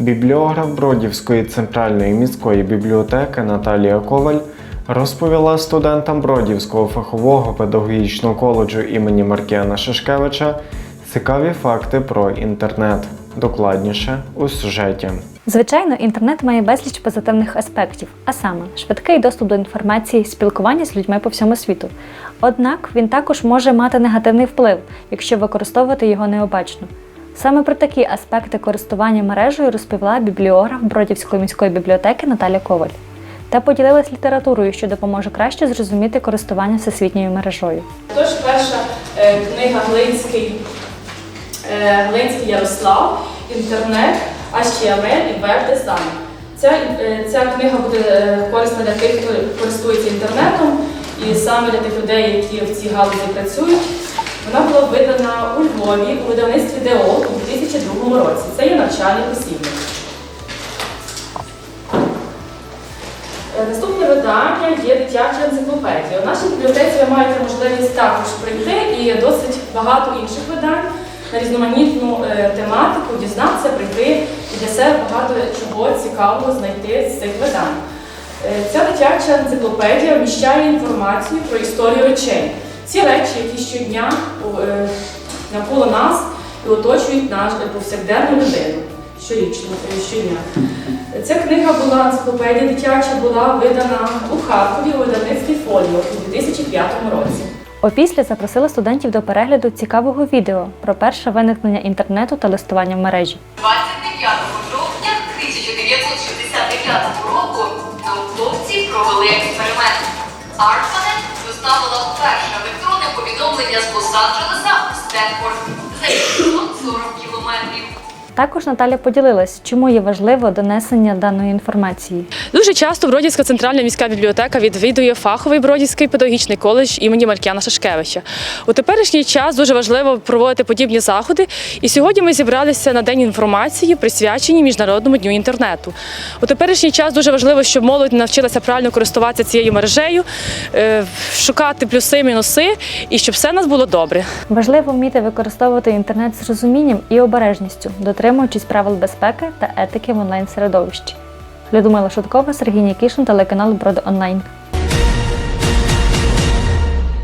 Бібліограф Бродівської центральної міської бібліотеки Наталія Коваль розповіла студентам Бродівського фахового педагогічного коледжу імені Маркіяна Шишкевича цікаві факти про інтернет. Докладніше у сюжеті. Звичайно, інтернет має безліч позитивних аспектів, а саме швидкий доступ до інформації, спілкування з людьми по всьому світу. Однак він також може мати негативний вплив, якщо використовувати його необачно. Саме про такі аспекти користування мережею розповіла бібліограф Бродівської міської бібліотеки Наталя Коваль та поділилась літературою, що допоможе краще зрозуміти користування всесвітньою мережою. Тож перша е, книга Глинський, е, Глинський Ярослав, інтернет, HTML і веб-дизайн. Ця, е, ця книга буде корисна для тих, хто користується інтернетом, і саме для тих людей, які в цій галузі працюють. Вона була видана у Львові у видавництві ДО 2002 році. Це є навчальний посібник. Е, Наступне видання є дитяча енциклопедія. У нашій бібліотеці ви маєте можливість також прийти і досить багато інших видань на різноманітну е, тематику, дізнатися, прийти і для себе багато чого цікавого знайти з цих видань. Е, Ця дитяча енциклопедія вміщає інформацію про історію речей. Ці речі, які щодня навколо нас і оточують нашу повсякденну людину щорічно, е, щодня. Ця книга була енциклопедія дитяча, була видана у Харкові у видавництві Фоліо у 2005 році. Опісля запросила студентів до перегляду цікавого відео про перше виникнення інтернету та листування в мережі. 29 жовтня 1969 року науковці провели експеримент. ARPANET доставила перше електронне повідомлення з Лос-Анджелеса у Стенфорд за 640 кілометрів. Також Наталя поділилась, чому є важливо донесення даної інформації. Дуже часто Бродівська центральна міська бібліотека відвідує фаховий Бродівський педагогічний коледж імені Маркіяна Шашкевича. У теперішній час дуже важливо проводити подібні заходи. І сьогодні ми зібралися на день інформації, присвячені Міжнародному дню інтернету. У теперішній час дуже важливо, щоб молодь навчилася правильно користуватися цією мережею, е, шукати плюси, мінуси, і щоб все у нас було добре. Важливо вміти використовувати інтернет з розумінням і обережністю, дотримуючись правил безпеки та етики в онлайн середовищі. Людмила Шуткова, Сергій Нікішин, телеканал Броди Онлайн.